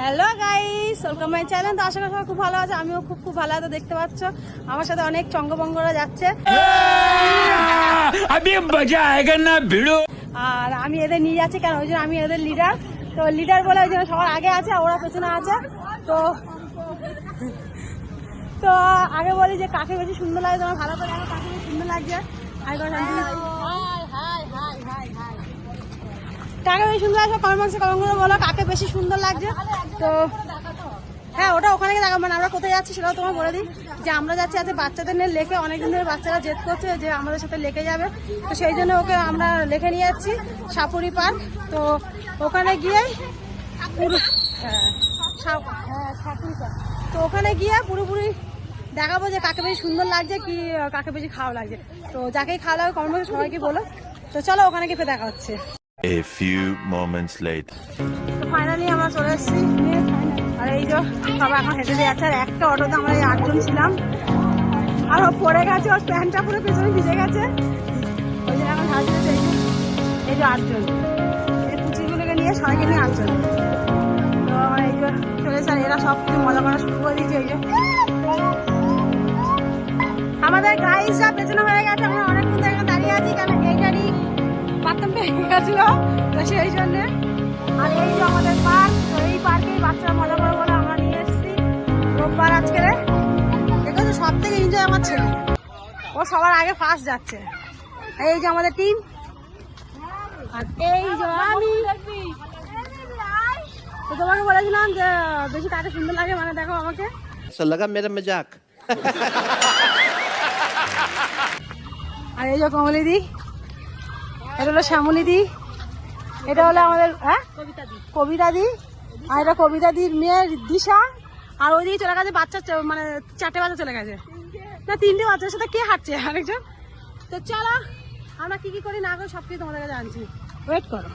Hello guys welcome my channel তো আশা করি সবাই খুব ভালো আছে। আমিও খুব খুব ভালো আছে দেখতে পাচ্ছ। আমার সাথে অনেক চঙ্গবঙ্গরা যাচ্ছে। আর আমি এদের নিয়ে যাচ্ছি কারণ ওই জন্য আমি এদের লিডার তো লিডার বলে ওই জন্য সবার আগে আছে ওরা পেছনে আছে। তো তো আগে বলি যে কাকে বেশি সুন্দর লাগে? তোমার ভালো করে কাকে সুন্দর লাগছে আর কাকে বেশি সুন্দর লাগছে কমেন্ট বক্সে কমেন্ট বলো কাকে বেশি সুন্দর লাগছে। তো হ্যাঁ ওটা ওখানে গিয়ে দেখাবো মানে আমরা কোথায় যাচ্ছি সেটাও তোমার বলে দিই। যে আমরা যাচ্ছি আজকে বাচ্চাদের নিয়ে লেকে অনেকদিন ধরে বাচ্চারা জেদ করছে যে আমাদের সাথে লেকে যাবে। তো সেই জন্য ওকে আমরা লেকে নিয়ে যাচ্ছি সাপুরি পার্ক। তো ওখানে গিয়ে পুরো হ্যাঁ হ্যাঁ, তো ওখানে গিয়ে পুরোপুরি দেখাবো যে কাকে বেশি সুন্দর লাগছে কি কাকে বেশি খাওয়া লাগছে। তো যাকেই খাওয়া লাগবে কমেন্ট সবাইকে বলো। তো চলো ওখানে গিয়ে দেখা হচ্ছে। A few moments later. Finally আমরা চলে এসেছি। আর এই যে সবাই এখন হেঁটে যাচ্ছে, আর একটা অটোতে আমরা এই আটজন ছিলাম। আর ও পড়ে গেছে, ওর প্যান্টটা পুরো পেছনে ভিজে গেছে। ওই জন্য এখন ঝাড় এই যে আটজন। এই পুচিগুলোকে নিয়ে সবাইকে নিয়ে আটজন। তো এই যে চলে এসে এরা সব কিছু মজা করা শুরু করে দিয়েছে, এই আমাদের গাইসরা পেছনে হয়ে গেছে, আমরা গেছিল? তো সেই জন্যে। আর এই যে আমাদের পার্ক তো এই পার্কেই বাচ্চারা মজা করে বলে আমরা নিয়ে এসেছি। রোববার আজকে দেখেছ সব থেকে এনজয় আমার ছেলে। ও সবার আগে ফার্স্ট যাচ্ছে। এই যে আমাদের টিম আর এই যে তোমাকে বলেছিলাম যে বেশি সুন্দর লাগে মানে দেখো আমাকে। আর এই যে কমলিদি এটা হলো শ্যামলি দি। এটা হলো আমাদের হ্যাঁ? কবিতা দি। আর এটা কবিতা দির মেয়ের দিশা আর ওইদিকে চলে গেছে বাচ্চা মানে চারটে বাচ্চা চলে গেছে। না তিনটে বাচ্চার সাথে কে হাঁটছে? আরেকজন। তো চলো আমরা কি কি করি না করি সব কিছু তোমাদের কাছে আনছি। ওয়েট করো।